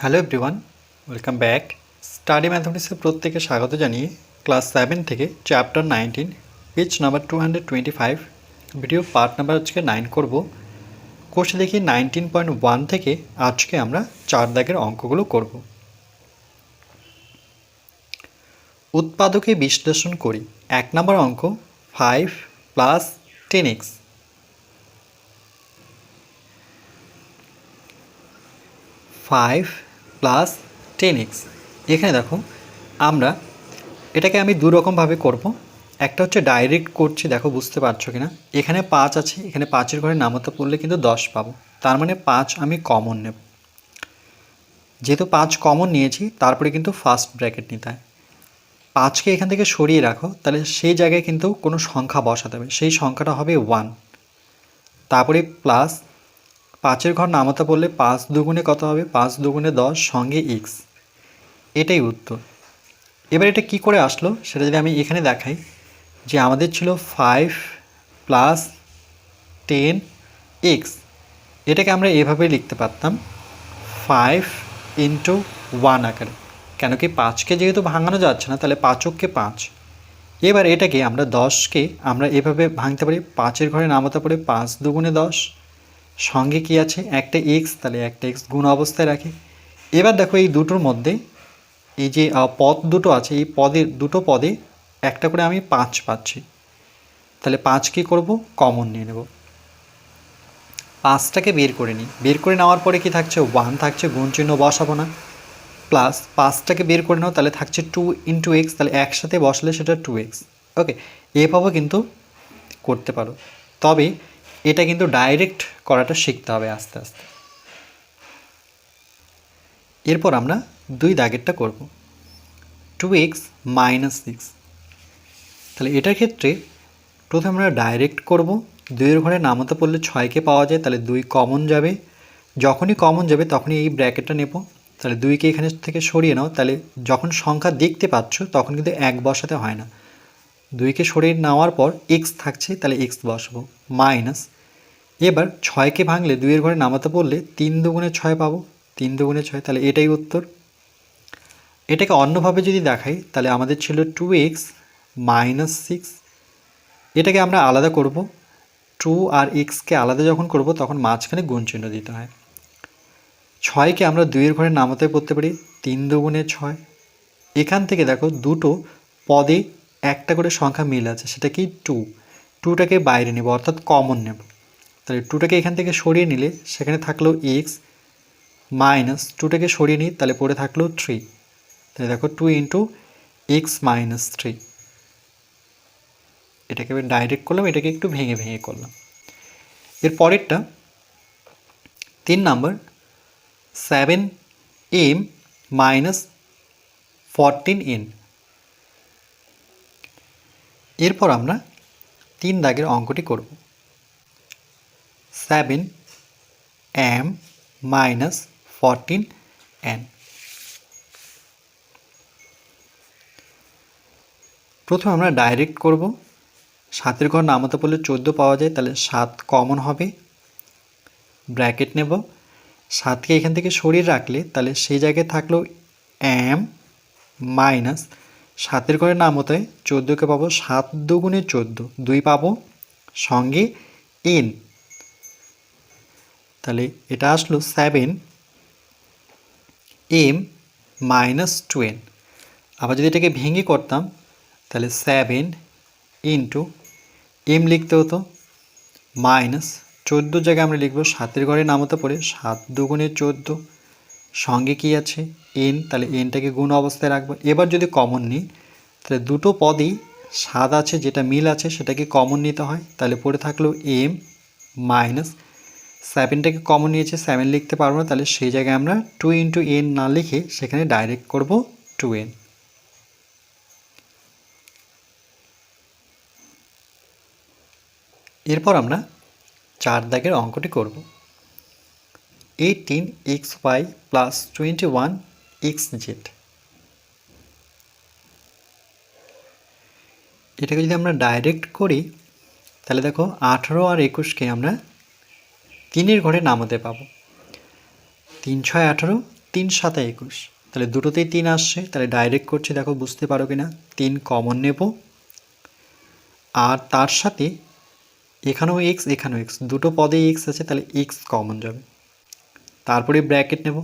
Hello everyone welcome back study ম্যাথমেটিক্সের প্রত্যেকে স্বাগত জানিয়ে ক্লাস সেভেন থেকে chapter nineteen page number two hundred twenty five video part number আজকে nine করব। কোর্সে দেখি নাইনটিন পয়েন্ট ওয়ান থেকে আজকে আমরা চার দাগের অঙ্কগুলো করব। উৎপাদকে বিশ্লেষণ করি। এক নম্বর অঙ্ক five plus ten x five plus ten এখানে দেখো, আমরা এটাকে আমি দু রকমভাবে করব। একটা হচ্ছে ডাইরেক্ট করছি, দেখো বুঝতে পারছ কিনা। এখানে পাঁচ আছে, এখানে পাঁচের ঘরে নামতে পড়লে কিন্তু দশ পাবো। তার মানে পাঁচ আমি কমন নেব। যেহেতু পাঁচ কমন নিয়েছি, তারপরে কিন্তু ফার্স্ট ব্র্যাকেট নিতে হয়। পাঁচকে এখান থেকে সরিয়ে রাখো, তাহলে সেই জায়গায় কিন্তু কোনো সংখ্যা বসাতে হবে। সেই সংখ্যাটা হবে ওয়ান তারপরে প্লাস পাঁচের ঘর নামাতে বললে পাঁচ দুগুণে কত হবে? পাঁচ দুগুণে দশ সঙ্গে এক্স এটাই উত্তর। এবার এটা কি করে আসলো? সেটা যদি আমি এখানে দেখাই, যে আমাদের ছিল ফাইভ প্লাস টেন এক্স এটাকে আমরা এভাবে লিখতে পারতাম ফাইভ ইন্টু ওয়ান আকারে। কেন কি পাঁচকে যেহেতু ভাঙানো যাচ্ছে না, তাহলে পাঁচককে পাঁচ। এবার এটাকে আমরা দশকে আমরা এভাবে ভাঙতে পারি, পাঁচের ঘরে নামাতে পারি, পাঁচ দুগুণে দশ। সঙ্গে কি আছে? একটা এক্স তাহলে একটা এক্স গুণ অবস্থায় রাখি। এবার দেখো এই দুটোর মধ্যে এই যে পদ দুটো আছে, এই পদের দুটো পদে একটা করে আমি পাঁচ পাচ্ছি। তাহলে পাঁচ কী করব? কমন নিয়ে নেব। পাঁচটাকে বের করে নিই। বের করে নেওয়ার পরে কি থাকছে? ওয়ান থাকছে, গুণ চিহ্ন বসাবো না। প্লাস পাঁচটাকে বের করে নাও, তাহলে থাকছে টু ইন্টু এক্স তাহলে একসাথে বসলে সেটা টু এক্স ওকে এভাবেও কিন্তু করতে পারো। তবে এটা কিন্তু ডাইরেক্ট করাটা শিখতে হবে আস্তে আস্তে। এরপর আমরা দুই দাগেরটা করব। টু এক্স মাইনাস সিক্স তাহলে এটার ক্ষেত্রে প্রথমে আমরা ডাইরেক্ট করব। দুইয়ের ঘরে নামাতে পড়লে ছয়কে পাওয়া যায়, তাহলে দুই কমন যাবে। যখনই কমন যাবে, তখনই এই ব্র্যাকেটটা নেব। তাহলে দুইকে এখানে থেকে সরিয়ে নাও। তাহলে যখন সংখ্যা দেখতে পাচ্ছ, তখন কিন্তু এক বসাতে হয় না। দুইকে সরিয়ে নেওয়ার পর এক্স থাকছে, তাহলে এক্স বসাবো। মাইনাস এবার ছয়কে ভাঙলে দুইয়ের ঘরে নামাতে পড়লে তিন দুগুণে ছয় পাবো। তিন দুগুণে ছয়, তাহলে এটাই উত্তর। এটাকে অন্যভাবে যদি দেখাই, তাহলে আমাদের ছিল টু এক্স মাইনাস সিক্স এটাকে আমরা আলাদা করব। টু আর এক্সকে আলাদা যখন করব, তখন মাঝখানে গুণ চিহ্ন দিতে হয়। ছয়কে আমরা দুইয়ের ঘরে নামাতে পড়তে পারি, তিন দুগুণে ছয়। এখান থেকে দেখো দুটো পদে একটা করে সংখ্যা মিল আছে, সেটা কি? টু টুটাকে বাইরে নেব, অর্থাৎ কমন নেব। তাহলে টুটাকে এখান থেকে সরিয়ে নিলে সেখানে থাকল এক্স মাইনাস টুটাকে সরিয়ে নিই, তাহলে পড়ে থাকল থ্রি তাহলে দেখো two into x minus three এটাকে আমি ডাইরেক্ট করলাম, এটাকে একটু ভেঙে ভেঙে করলাম। এর পরেরটা, তিন number seven m minus fourteen n এরপর আমরা তিন দাগের অঙ্কটি করব। Seven m minus fourteen n প্রথমে আমরা ডাইরেক্ট করব। সাতের ঘর নামাতে পড়লে চোদ্দ পাওয়া যায়, তাহলে সাত কমন হবে। ব্র্যাকেট নেব। সাতকে এখান থেকে সরিয়ে রাখলে, তাহলে সেই জায়গায় থাকল এম মাইনাস সাতের হতে চোদ্দোকে পাবো সাত দুগুণে চোদ্দ, দুই পাবো। সঙ্গে এন তাহলে এটা আসলো seven m minus two n আবার যদি এটাকে ভেঙে করতাম, তাহলে সেভেন ইন্টু এম লিখতে হতো। মাইনাস চোদ্দ জায়গায় আমরা লিখব, সাতের ঘরে নামতে পড়ে সাত দুগুণে চোদ্দ। সঙ্গে কি আছে? এন তাহলে এনটাকে গুণ অবস্থায় রাখব। এবার যদি কমন নিই, তাহলে দুটো পদই সাত আছে, যেটা মিল আছে, সেটাকে কমন নিতে হয়। তাহলে পড়ে থাকল এম মাইনাস সেভেনটাকে কমন নিয়েছে সেভেন লিখতে পারব না, তাহলে সেই জায়গায় আমরা টু ইন্টু এন না লিখে সেখানে ডাইরেক্ট করব টু এন এরপর আমরা চার দাগের অঙ্কটি করব। Eighteen x y plus twenty one x z এটাকে যদি আমরা ডাইরেক্ট করি, তাহলে দেখো আঠারো আর একুশকে আমরা তিনের ঘরে নামাতে পাবো। তিন ছয় আঠারো, তিন সাতা একুশ। তাহলে দুটোতেই তিন আসছে। তাহলে ডাইরেক্ট করছে, দেখো বুঝতে পারো কি না তিন কমন নেব। আর তার সাথে এখানেও এক্স এখানেও এক্স দুটো পদে এক্স আছে, তাহলে এক্স কমন যাবে। তারপরে ব্র্যাকেট নেব।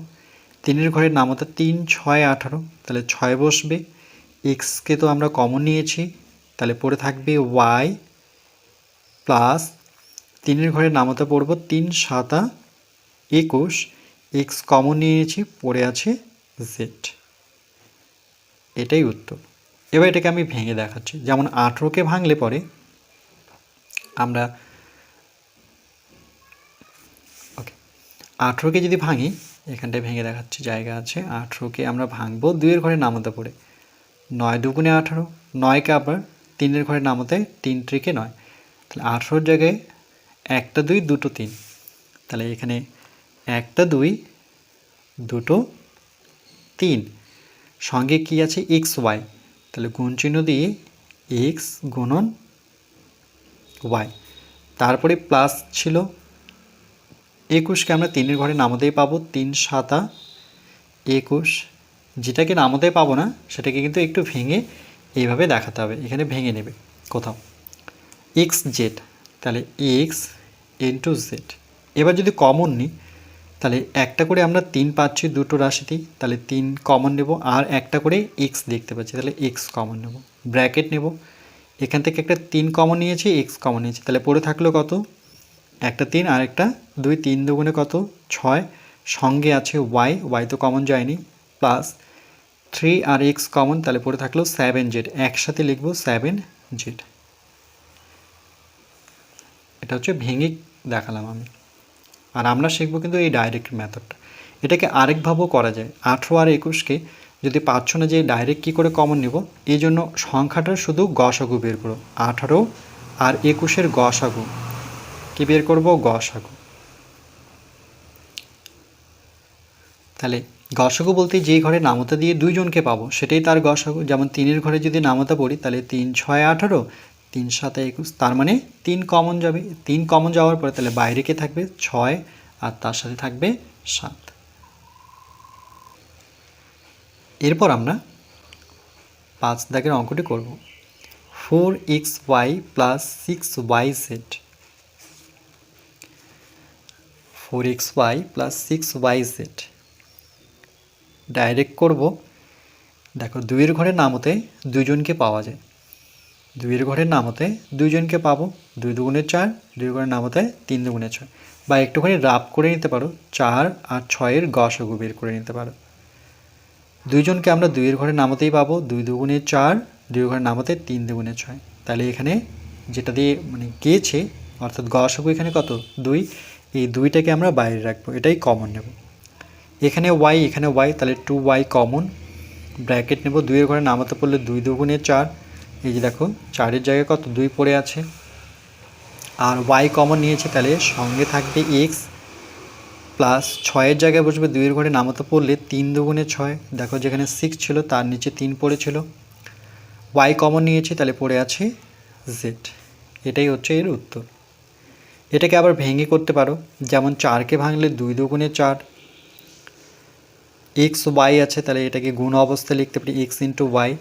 তিনের ঘরের নামতা তিন ছয় আঠারো। তাহলে ছয় বসবে। এক্সকে তো আমরা কমন নিয়েছি। তাহলে পড়ে থাকবে ওয়াই প্লাস তিনের ঘরের নামতা পড়ব তিন সাতা একুশ, এক্স কমন নিয়ে নিয়েছি, পড়ে আছে জেড। এটাই উত্তর। এবার এটাকে আমি ভেঙে দেখাচ্ছি। যেমন আঠেরোকে ভাঙলে পরে আমরা ওকে, আঠেরোকে যদি ভাঙি, এখানটায় ভেঙে দেখাচ্ছি, জায়গা আছে, আঠেরোকে আমরা ভাঙবো দুইয়ের ঘরে নামতে পড়ে। নয় দুগুণে আঠারো, নয়কে আবার তিনের ঘরে নামতে, তিন ট্রিকে নয়। তাহলে আঠেরোর জায়গায় একটা দুই, দুটো তিন। তাহলে এখানে একটা দুই, দুটো তিন। সঙ্গে কি আছে? X, y. তাহলে গুণ চিহ্ন দিয়ে এক্স গুণন ওয়াই। তারপরে প্লাস ছিল একুশকে আমরা তিনের ঘরে নামতেই পাবো। তিন সাতা একুশ। যেটাকে নামতে পাবো না, সেটাকে কিন্তু একটু ভেঙে এইভাবে দেখাতে হবে। এখানে ভেঙে নেবে কোথাও। X z. তাহলে এক্স ইন্টু জেড এবার যদি কমন নিই, তাহলে একটা করে আমরা তিন পাচ্ছি দুটো রাশিতেই, তাহলে তিন কমন নেব, আর একটা করে এক্স দেখতে পাচ্ছি, তাহলে এক্স কমন নেব। ব্র্যাকেট নেব। এখান থেকে একটা তিন কমন নিয়েছি এক্স কমন নিয়েছি, তাহলে পড়ে থাকল কত? একটা তিন, আর একটা দুই, তিন দুগুণে কত? ছয়। সঙ্গে আছে ওয়াই ওয়াই তো কমন যায়নি প্লাস থ্রি আর এক্স কমন তাহলে পড়ে থাকল সেভেন জেড একসাথে লিখব সেভেন জেড এটা হচ্ছে ভেঙে দেখালাম আমি। আর আমরা শিখব কিন্তু এই ডাইরেক্ট মেথডটা এটাকে আরেকভাবেও করা যায়। আঠেরো আর একুশকে যদি পাচ্ছ না যে ডাইরেক্ট কী করে কমন নেব? এই জন্য সংখ্যাটার শুধু গসাগু বের করো। আঠারো আর একুশের গসাগু কি বের করব? গসাগু তাহলে গসাগু বলতে যেই ঘরে নামতা দিয়ে দুইজনকে পাবো, সেটাই তার গসাগু যেমন তিনের ঘরে যদি নামতা পড়ি, তাহলে তিন, ছয়, আঠারো। তিন সাথে একুশ, তার মানে তিন কমন যাবে, তিন কমন যাওয়ার পরে তাহলে বাইরে কে থাকবে? ছয়, আর তার সাথে থাকবে সাত। এরপর আমরা পাঁচ দাগের অঙ্কটি করব। Four x y plus six y z. Four x y plus six y z. Direct করব। দেখো দুইয়ের ঘরের নামতে দুজনকে পাওয়া যায়। দুইয়ের ঘরের নামতে দুইজনকে পাবো দুই দুগুণে চার দুই ঘরের নামতে তিন দুগুণে ছয়। বা একটুখানি রাপ করে নিতে পারো, চার আর ছয়ের গসগু বের করে নিতে পারো। দুইজনকে আমরা দুইয়ের ঘরে নামাতেই পাবো, দুই দুগুণে চার দুই ঘরে নামাতে তিন দুগুণে ছয়। তাহলে এখানে যেটা দিয়ে মানে গিয়েছে অর্থাৎ গসগু এখানে কত? দুই। এই দুইটাকে আমরা বাইরে রাখব, এটাই কমন নেব। এখানে ওয়াই এখানে ওয়াই তাহলে টু ওয়াই কমন ব্র্যাকেট নেব, দুইয়ের ঘরে নামাতে পড়লে দুই দুগুণে চার এই যে দেখো চারের জায়গায় কত? দুই পড়ে আছে। আর ওয়াই কমন নিয়েছে তাহলে সঙ্গে থাকবে এক্স প্লাস ছয়ের জায়গায় বসবে দুইয়ের ঘরে নামাতে পড়লে তিন দুগুণে ছয়। দেখো যেখানে সিক্স ছিল, তার নিচে তিন পড়েছিল। ওয়াই কমন নিয়েছে, তাহলে পড়ে আছে জেড এটাই হচ্ছে এর উত্তর। এটাকে আবার ভেঙে করতে পারো। যেমন চারকে ভাঙলে দুই দুগুণে চার। এক্স ওয়াই আছে, তাহলে এটাকে গুণ অবস্থায় লিখতে পারি এক্স ইন্টু ওয়াই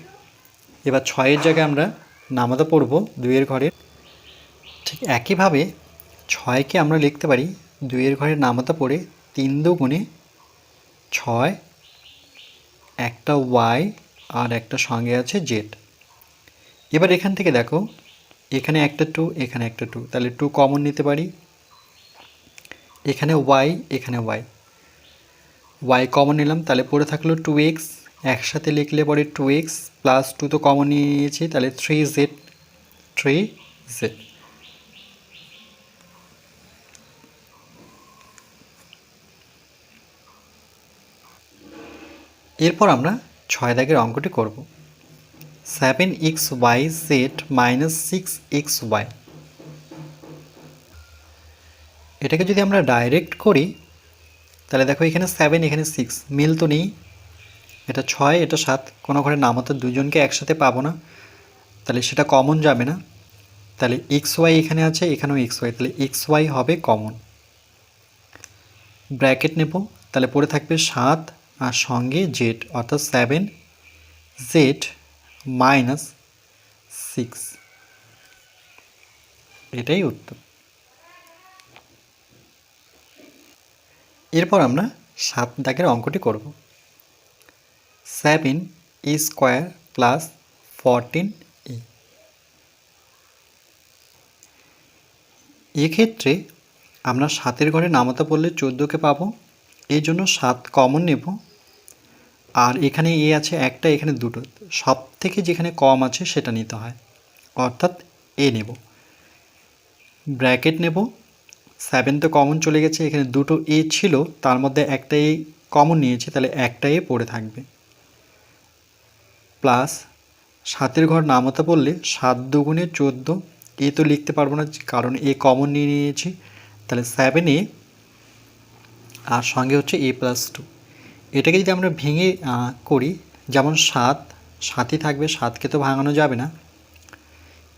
এবার ছয়ের জায়গায় আমরা নামাতে পড়ব দুইয়ের ঘরে ঠিক একইভাবে ছয়কে আমরা লিখতে পারি দুইয়ের ঘরে নামাতে পড়ে তিন দু গুণে ছয়, একটা ওয়াই আর একটা সঙ্গে আছে জেড। এবার এখান থেকে দেখো, এখানে একটা টু, এখানে একটা টু, তাহলে টু কমন নিতে পারি। এখানে ওয়াই এখানে ওয়াই। ওয়াই কমন নিলাম, তাহলে পড়ে থাকল টু এক্স একসাথে লিখলে পরে টু এক্স প্লাস টু তো কমন নিয়েছি, তাহলে থ্রি জেড থ্রি জেড এরপর আমরা ছয় দাগের অঙ্কটি করব। Seven x y z minus six x y এটাকে যদি আমরা ডাইরেক্ট করি, তাহলে দেখো এখানে সেভেন এখানে সিক্স মিল তো নেই। এটা ছয়, এটা সাত, কোনো ঘরে নামাতে দুজনকে একসাথে পাবো না। তাহলে সেটা কমন যাবে না। তাহলে এক্স ওয়াই এখানে আছে, এখানেও এক্স ওয়াই তাহলে এক্স ওয়াই হবে কমন ব্র্যাকেট নেব। তাহলে পড়ে থাকবে সাত আর সঙ্গে জেড অর্থাৎ সেভেন জেড মাইনাস সিক্স এটাই উত্তর। এরপর আমরা সাত দাগের অঙ্কটি করব। Seven e square plus fourteen e. এক্ষেত্রে আমরা সাতের ঘরে নামাতে পড়লে চোদ্দোকে পাবো এই জন্য সাত কমন নেব। আর এখানে এ আছে একটা, এখানে দুটো। সব থেকে যেখানে কম আছে সেটা নিতে হয়। অর্থাৎ এ নেব। ব্র্যাকেট নেব। সেভেন তো কমন চলে গেছে, এখানে দুটো এ ছিল, তার মধ্যে একটা এ কমন নিয়েছি, তাহলে একটা এ পড়ে থাকবে। প্লাস সাতের ঘর নামাতে পড়লে সাত দুগুণে চোদ্দ। এ তো লিখতে পারব না, কারণ এ কমন নিয়ে নিয়েছি। তাহলে সেভেন এ, আর সঙ্গে হচ্ছে এ প্লাস টু এটাকে যদি আমরা ভেঙে করি, যেমন সাত, সাতই থাকবে, সাতকে তো ভাঙানো যাবে না।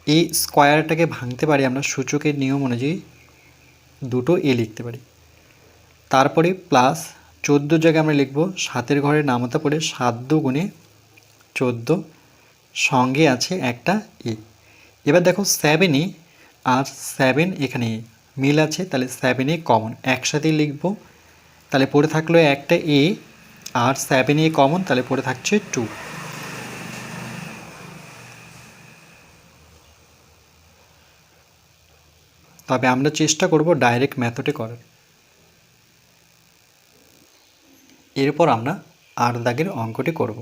এই স্কোয়ারটাকে ভাঙতে পারি আমরা সূচকের নিয়ম অনুযায়ী দুটো এ লিখতে পারি। তারপরে প্লাস চোদ্দ জায়গায় আমরা লিখব, সাতের ঘরে নামতা পড়ে সাত দু গুণে চোদ্দ, সঙ্গে আছে একটা এ। এবার দেখো সেভেন সেভেনে আর সেভেন এখানে মিল আছে, তাহলে সেভেনে কমন একসাথেই লিখব। তাহলে পড়ে থাকল একটা এ আর সেভেন এ কমন তাহলে পড়ে থাকছে টু তবে আমরা চেষ্টা করব ডাইরেক্ট মেথডে করার। এরপর আমরা আট দাগের অঙ্কটি করব।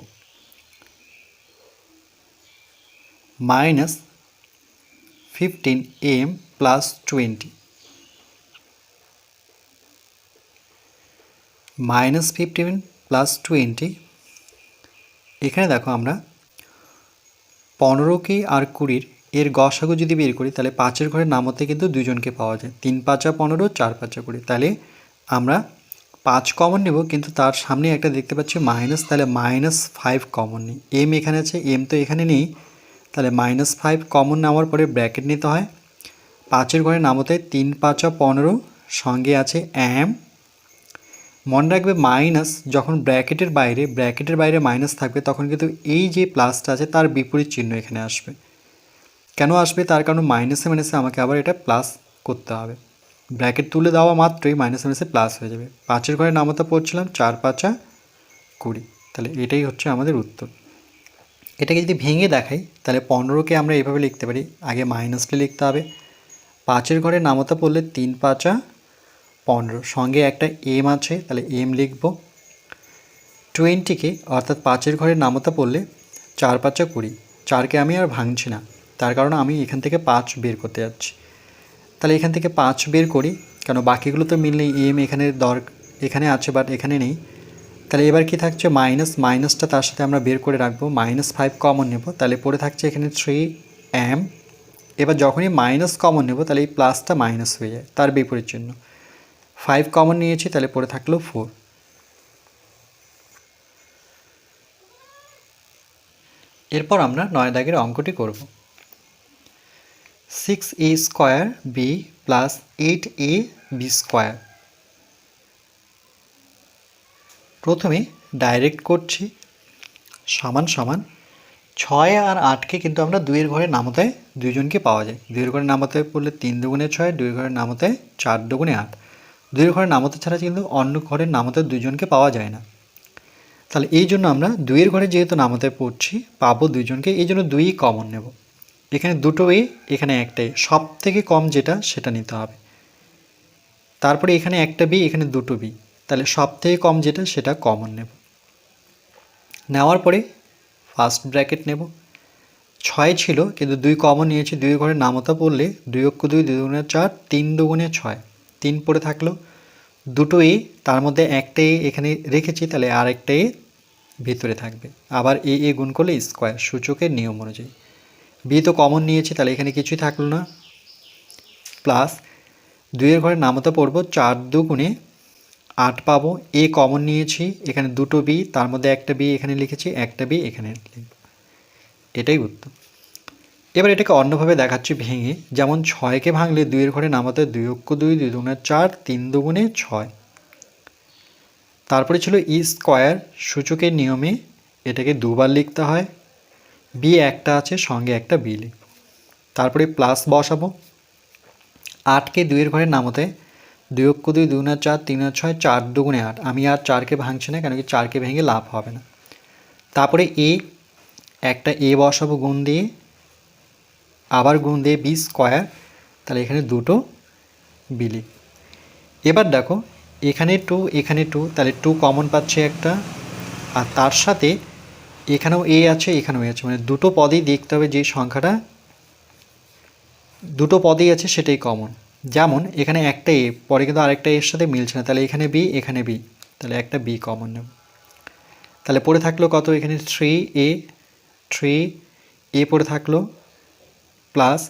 Minus fifteen m plus twenty. Minus fifteen plus twenty. এখানে দেখো আমরা পনেরোকে আর কুড়ির এর গসাগু যদি বের করি, তাহলে পাঁচের ঘরের নামতে কিন্তু দুজনকে পাওয়া যায়। তিন পাঁচা পনেরো, চার পাঁচা কুড়ি। তাহলে আমরা পাঁচ কমন নেব, কিন্তু তার সামনে একটা দেখতে পাচ্ছি মাইনাস, তাহলে মাইনাস ফাইভ কমন নেই। এম এখানে আছে, এম তো এখানে নেই। তাহলে মাইনাস ফাইভ কমন নেওয়ার পরে ব্র্যাকেট নিতে হয়। পাঁচের ঘরে নামতে তিন, পাঁচা পনেরো, সঙ্গে আছে এম মনে রাখবে মাইনাস যখন ব্র্যাকেটের বাইরে ব্র্যাকেটের বাইরে মাইনাস থাকবে, তখন কিন্তু এই যে প্লাসটা আছে, তার বিপরীত চিহ্ন এখানে আসবে। কেন আসবে? তার কারণ মাইনাসে মাইনাসে আমাকে আবার এটা প্লাস করতে হবে। ব্র্যাকেট তুলে দেওয়া মাত্রই মাইনাসে মাইনাসে প্লাস হয়ে যাবে। পাঁচের ঘরে নামতা পড়ছিলাম চার, পাঁচা কুড়ি। তাহলে এটাই হচ্ছে আমাদের উত্তর। এটাকে যদি ভেঙে দেখাই, তাহলে পনেরোকে আমরা এভাবে লিখতে পারি। আগে মাইনাসকে লিখতে হবে। পাঁচের ঘরে নামতা পড়লে তিন পাঁচা পনেরো। সঙ্গে একটা এম আছে, তাহলে এম লিখব। টোয়েন্টিকে অর্থাৎ পাঁচের ঘরে নামতা পড়লে চার পাঁচা কুড়ি। চারকে আমি আর ভাঙছি না। তার কারণ আমি এখান থেকে পাঁচ বের করতে যাচ্ছি। তাহলে এখান থেকে পাঁচ বের করি। কেন বাকিগুলো তো মিললেই এম এখানে দর এখানে আছে বাট এখানে নেই। তাহলে এবার কি থাকছে? মাইনাস, মাইনাসটা তার সাথে আমরা বের করে রাখব। মাইনাস ফাইভ কমন নেব। তাহলে পড়ে থাকছে এখানে থ্রি এম। এবার যখনই মাইনাস কমন নেব, তাহলে এই প্লাসটা মাইনাস হয়ে যায়, তার বিপরীত চিহ্ন। ফাইভ কমন নিয়েছি, তাহলে পড়ে থাকল ফোর। এরপর আমরা নয় দাগের অঙ্কটি করব। Six a square b plus eight a b square প্রথমে ডাইরেক্ট করছি, সমান সমান ছয় আর আটকে কিন্তু আমরা দুইয়ের ঘরে নামতায় দুইজনকে পাওয়া যায়। দুইয়ের ঘরে নামতে পড়লে তিন দুগুণে ছয়, দুইয়ের ঘরে নামতে চার দুগুণে আট। দুইয়ের ঘরে নামতে ছাড়া কিন্তু অন্য ঘরের নামতে দুইজনকে পাওয়া যায় না। তাহলে এই জন্য আমরা দুইয়ের ঘরে যেহেতু নামতে পড়ছি, পাবো দুইজনকে, এই জন্য দুই কমন নেব। এখানে দুটো এ এখানে একটা এ সব থেকে কম যেটা, সেটা নিতে হবে। তারপরে এখানে একটা বি এখানে দুটো বি তাহলে সব থেকে কম যেটা, সেটা কমন নেব। নেওয়ার পরে ফার্স্ট ব্র্যাকেট নেব। ছয় ছিল, কিন্তু দুই কমন নিয়েছি, দুই ঘরে নামতা পড়লে দুই অক্ষ দুই দুই দুগুণে চার, তিন দুগুণে ছয়। তিন পড়ে থাকল। দুটো এ, তার মধ্যে একটা এ এখানে রেখেছি, তাহলে আর একটা এ ভিতরে থাকবে। আবার এ এ গুণ করলে স্কোয়ার সূচকের নিয়ম অনুযায়ী। বি তো কমন নিয়েছি, তাহলে এখানে কিছুই থাকল না। প্লাস দুইয়ের ঘরে নামতা পড়ব, চার দুগুণে আট পাবো, এ কমন নিয়েছি, এখানে দুটো বি, তার মধ্যে একটা বি এখানে লিখেছি, একটা বি এখানে এটাই উত্তর। এবার এটাকে অন্যভাবে দেখাচ্ছি ভেঙে, যেমন ছয়কে ভাঙলে দুইয়ের ঘরে নামাতে দুই অক্ষ দুই দুই দুগুণে চার, তিন দুগুণে ছয়। তারপরে ছিল ই স্কোয়ার, সূচকের নিয়মে এটাকে দুবার লিখতে হয়, বি একটা আছে, সঙ্গে একটা বি লিখব। তারপরে প্লাস বসাবো, আটকে দুইয়ের ঘরে নামতে দুই অক্ষ দুই দুই না চার, তিন ছয়, চার দুগুণে আট। আমি আর চারকে ভাঙছি না কেন কি চারকে ভেঙে লাভ হবে না। তারপরে এ, একটা এ বসাবো গুণ দিয়ে, আবার গুণ দিয়ে বি স্কোয়ার, তাহলে এখানে দুটো বিলি এবার দেখো, এখানে টু এখানে টু তাহলে টু কমন পাচ্ছে একটা, আর তার সাথে এখানেও এ আছে, এখানেও এ আছে। মানে দুটো পদেই দেখতে হবে যে সংখ্যাটা, দুটো পদেই আছে, সেটাই কমন যেমন এখানে একটা এ পরে কিন্তু আরেকটা এর সাথে মিলছে না। তাহলে এখানে বি এখানে বি তাহলে একটা বি কমন নেব। তাহলে পড়ে থাকল কত এখানে? থ্রি এ থ্রি এ পড়ে থাকল প্লাস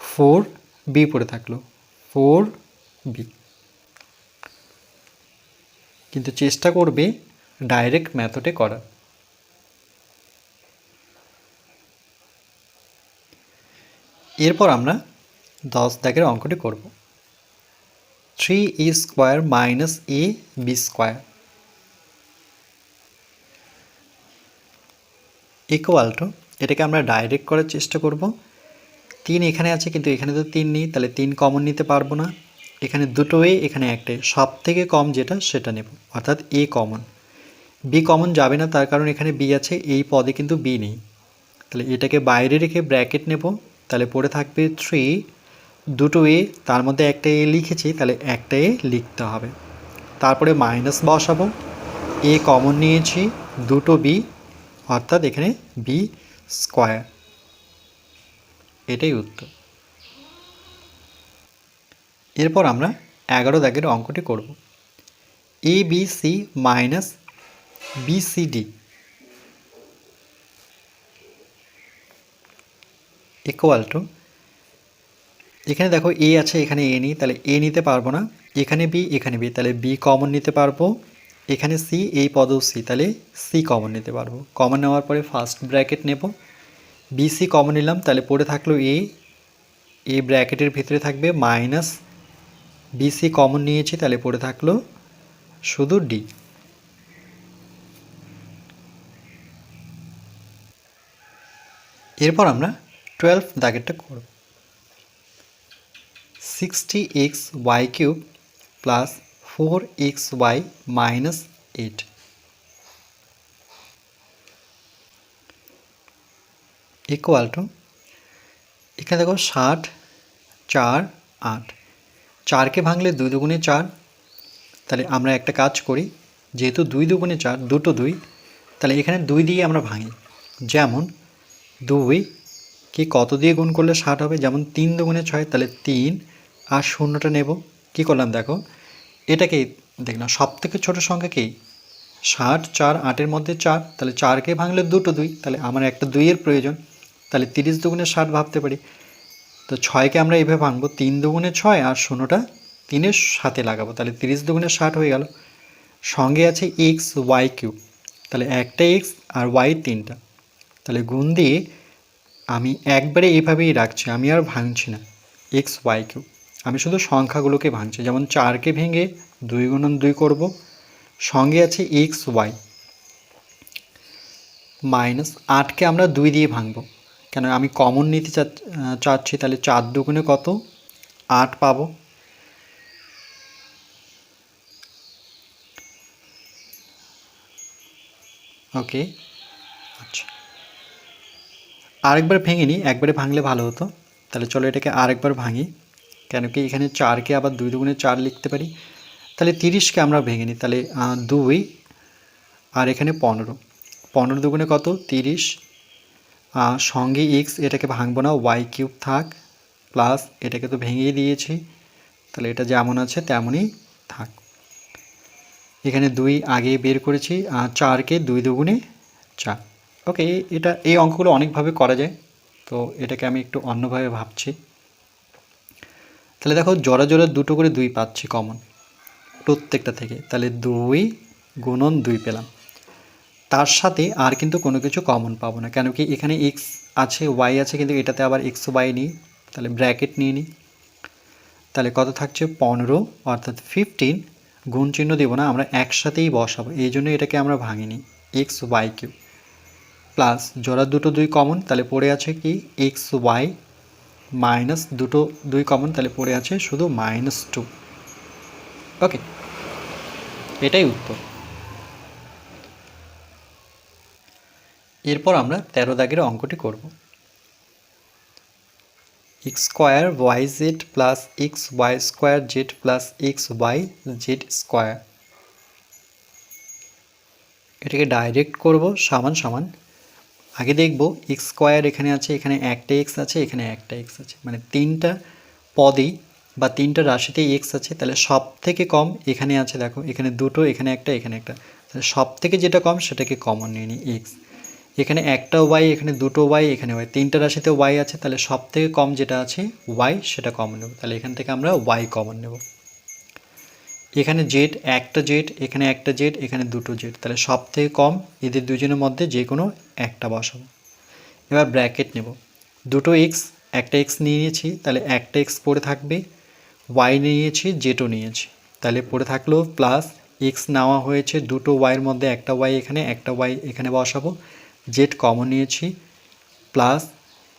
ফোর বি পড়ে থাকল। ফোর বি কিন্তু চেষ্টা করবে ডাইরেক্ট মেথডে করার। এরপর আমরা দশ দাগের অঙ্কটি করব। Three e square minus a b square equal to এটাকে আমরা ডাইরেক্ট করার চেষ্টা করব। তিন এখানে আছে, কিন্তু এখানে তো তিন নেই, তাহলে তিন কমন নিতে পারব না। এখানে দুটো এ এখানে একটাই। সব থেকে কম যেটা, সেটা নেব। অর্থাৎ এ কমন বি কমন যাবে না, তার কারণ এখানে বি আছে, এই পদে কিন্তু বি নেই। তাহলে এটাকে বাইরে রেখে ব্র্যাকেট নেব। তাহলে পড়ে থাকবে থ্রি দুটো এ, তার মধ্যে একটা এ লিখেছি, তাহলে একটা এ লিখতে হবে। তারপরে মাইনাস বসাবো। এ কমন নিয়েছি, দুটো বি অর্থাৎ এখানে বি স্কোয়ার এটাই উত্তর। এরপর আমরা এগারো দাগের অঙ্কটি করব। A b c minus b c d equal to এখানে দেখো এ আছে, এখানে এ নিই, তাহলে এ নিতে পারব না। এখানে বি এখানে বি তাহলে বি কমন নিতে পারব। এখানে সি এই পদও সি তাহলে সি কমন নিতে পারব। কমন নেওয়ার পরে ফার্স্ট ব্র্যাকেট নেব। বি সি কমন নিলাম, তাহলে পড়ে থাকল এ এ ব্র্যাকেটের ভিতরে থাকবে মাইনাস বিসি কমন নিয়েছি, তাহলে পড়ে থাকল শুধু ডি এরপর আমরা টুয়েলভ দাগেরটা করব। Sixty x y cube plus four x y minus eight equal to এখানে দেখো ষাট, চার, আট। চারকে ভাঙলে দুই দুগুণে চার। তাহলে আমরা একটা কাজ করি, যেহেতু দুই দুগুণে চার, দুটো দুই, তাহলে এখানে দুই দিয়ে আমরা ভাঙি। যেমন দুই কি কত দিয়ে গুণ করলে ষাট হবে? যেমন তিন দুগুণে ছয়, তাহলে তিন আর শূন্যটা নেব। কি করলাম দেখো? এটাকে দেখলাম সব থেকে ছোটো সংখ্যা কি? ষাট, চার, আটের মধ্যে চার। তাহলে চারকে ভাঙলে দুটো দুই। তাহলে আমার একটা দুইয়ের প্রয়োজন। তাহলে তিরিশ দুগুণে ষাট ভাবতে পারি। তো ছয়কে আমরা এইভাবে ভাঙবো। তিন দুগুণে ছয় আর শূন্যটা তিনের সাথে লাগাবো। তাহলে তিরিশ দুগুণে ষাট হয়ে গেল। সঙ্গে আছে এক্স, ওয়াই কিউব। তাহলে একটা এক্স আর ওয়াই তিনটা। তাহলে গুণ দিয়ে আমি একবারে এভাবেই রাখছি। আমি আর ভাঙছি না। X, y cube. আমি শুধু সংখ্যাগুলোকে ভাঙছি, যেমন চারকে ভেঙে দুই গুণন দুই করব। সঙ্গে আছে এক্স ওয়াই মাইনাস আটকে আমরা দুই দিয়ে ভাঙবো। কেন? আমি কমন নিতে চাচ্ছি তাহলে চার দুগুণে কত? আট পাবো। ওকে আচ্ছা। আরেকবার ভেঙে নিই, একবারে ভাঙলে ভালো হতো। তাহলে চলো এটাকে আরেকবার ভাঙি। কেন কি এখানে চারকে আবার দুই দুগুণে চার লিখতে পারি? তাহলে তিরিশকে আমরা ভেঙে নিই। তাহলে দুই আর এখানে পনেরো। পনেরো দুগুণে কত? তিরিশ। সঙ্গে এক্স এটাকে ভাঙবো না ওয়াই কিউব থাক প্লাস এটাকে তো ভেঙেই দিয়েছি। তাহলে এটা যেমন আছে তেমনই থাক। এখানে দুই আগে বের করেছি চারকে দুই দুগুণে চার। ওকে এটা, এই অঙ্কগুলো অনেকভাবে করা যায়। তো এটাকে আমি একটু অন্যভাবে ভাবছি। তাহলে দেখো জোড়া জোড়া দুটো করে দুই পাচ্ছি কমন প্রত্যেকটা থেকে। তাহলে দুই গুণন দুই পেলাম। তার সাথে আর কিন্তু কোনো কিছু কমন পাবো না, কেন কি এখানে এক্স আছে ওয়াই আছে, কিন্তু এটাতে আবার এক্স ওয়াই নিই। তাহলে ব্র্যাকেট নিয়ে নিই তাহলে কত থাকছে? পনেরো, অর্থাৎ ফিফটিন গুণ চিহ্ন দেবো না, আমরা একসাথেই বসাবো। এই জন্য এটাকে আমরা ভাঙিনি এক্স ওয়াই কিউ প্লাস জোড়া দুটো দুই কমন তাহলে পড়ে আছে কি? এক্স ওয়াই মাইনাস দুটো, দুই কমন তাহলে পড়ে আছে শুধু মাইনাস টু ওকে এটাই উত্তর। এরপর আমরা তেরো দাগের অঙ্কটি করব। X square y z plus x y square z plus x y z square এটাকে ডাইরেক্ট করব, সমান সমান আগে দেখব এক্স স্কোয়ার এখানে আছে, এখানে একটা এক্স আছে, এখানে একটা এক্স আছে। মানে তিনটা পদেই বা তিনটা রাশিতেই এক্স আছে, তাহলে সব থেকে কম এখানে আছে, দেখো, এখানে দুটো, এখানে একটা এখানে একটা। তাহলে সব থেকে যেটা কম, সেটাকে কমন নিয়ে নিই এক্স এখানে একটা ওয়াই এখানে দুটো ওয়াই এখানে ওয়াই তিনটা রাশিতে ওয়াই আছে, তাহলে সব থেকে কম যেটা আছে ওয়াই সেটা কমন নেব। তাহলে এখান থেকে আমরা ওয়াই কমন নেব। এখানে জেড একটা জেড, এখানে একটা জেড, এখানে দুটো জেড। তাহলে সব থেকে কম এদের দুজনের মধ্যে যে কোনো একটা বসাবো। এবার ব্র্যাকেট নেব। দুটো এক্স একটা এক্স নিয়ে নিয়েছি, তাহলে একটা এক্স পড়ে থাকবে ওয়াই নিয়েছি, জেডও নিয়েছি। তাহলে পড়ে থাকল প্লাস এক্স নেওয়া হয়েছে, দুটো ওয়াইয়ের মধ্যে একটা ওয়াই এখানে, একটা ওয়াই এখানে বসাবো। জেড কমন নিয়েছি প্লাস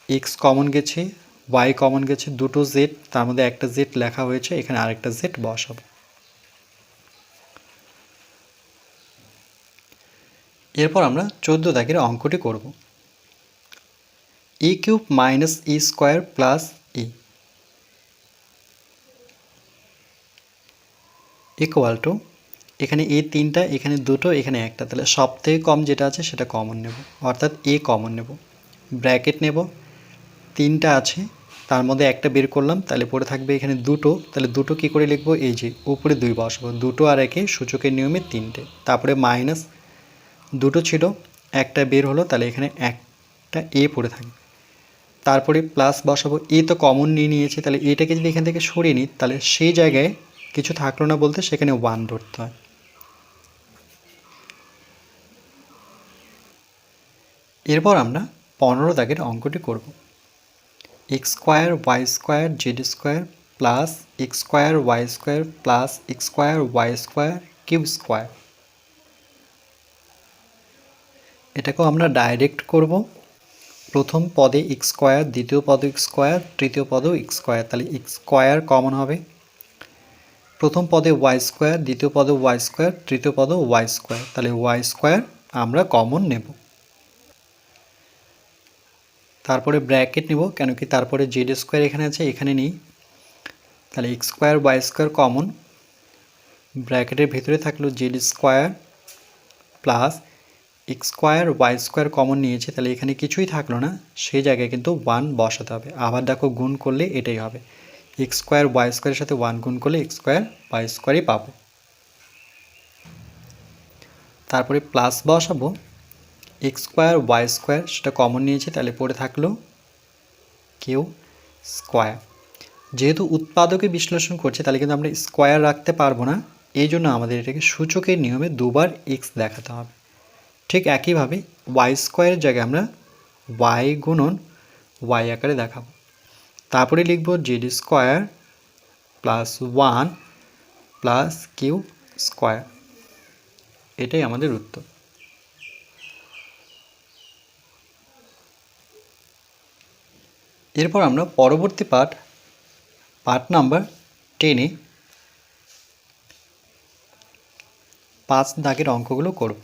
এক্স কমন গেছে ওয়াই কমন গেছে, দুটো জেড তার মধ্যে একটা জেড লেখা হয়েছে, এখানে আরেকটা জেড বসাবো। এরপর আমরা চোদ্দ দাগের অঙ্কটি করব। E cube minus e square plus e equal to এখানে এ তিনটা, এখানে দুটো, এখানে একটা। তাহলে সব থেকে কম যেটা আছে সেটা কমন নেব। অর্থাৎ এ কমন নেব। ব্র্যাকেট নেব। তিনটা আছে, তার মধ্যে একটা বের করলাম, তাহলে পড়ে থাকবে এখানে দুটো। তাহলে দুটো কি করে লিখব? এই যে, উপরে দুই বসবো। দুটো আর একে সূচকের নিয়মে তিনটে। তারপরে মাইনাস দুটো ছিল, একটা বের হলো, তাহলে এখানে একটা এ পড়ে থাকবে। তারপরে প্লাস বসাবো এ তো কমন নিয়ে নিয়েছে, তাহলে এটাকে যদি এখান থেকে সরিয়ে নিই, তাহলে সেই জায়গায় কিছু থাকল না বলতে সেখানে ওয়ান ধরতে হয়। এরপর আমরা পনেরো দাগের অঙ্কটি করব। X square y square z square plus x square y square plus x square y square q square এটাকেও আমরা ডাইরেক্ট করব। প্রথম পদে এক্স স্কোয়ার দ্বিতীয় পদে এক্স স্কোয়ার তৃতীয় পদেও এক্স স্কোয়ার তাহলে এক্স স্কোয়ার কমন হবে। প্রথম পদে ওয়াই স্কোয়ার দ্বিতীয় পদে ওয়াই স্কোয়ার তৃতীয় পদে ওয়াই স্কোয়ার তাহলে ওয়াই স্কোয়ার আমরা কমন নেব। তারপরে ব্র্যাকেট নেব, কেন কি তারপরে জেড স্কোয়ার এখানে আছে, এখানে নেই। তাহলে x square y square common ব্র্যাকেটের ভিতরে থাকল z square plus x square, y square common নিয়েছে, তাহলে এখানে কিছুই থাকল না। সেই জায়গায় কিন্তু ওয়ান বসাতে হবে। আবার দেখো গুণ করলে এটাই হবে। এক্স স্কোয়ার, ওয়াই স্কোয়ারের সাথে ওয়ান গুণ করলে এক্স স্কোয়ার, ওয়াই স্কোয়ারই পাবো। তারপরে প্লাস বসাবো। এক্স স্কোয়ার, ওয়াই স্কোয়ার, সেটা কমন নিয়েছে, তাহলে পড়ে থাকল কেউ স্কোয়ার। যেহেতু উৎপাদকে বিশ্লেষণ করছে, তাহলে কিন্তু আমরা স্কোয়ার রাখতে পারব না। এই জন্য আমাদের এটাকে সূচকের নিয়মে দুবার এক্স দেখাতে হবে। ঠিক একইভাবে ওয়াই স্কোয়ারের জায়গায় আমরা ওয়াই গুণন ওয়াই আকারে দেখাবো। তারপরে লিখব z square plus one plus q square এটাই আমাদের উত্তর। এরপর আমরা পরবর্তী পাঠ পার্ট নাম্বার টেনে পাঁচ দাগের অঙ্কগুলো করব।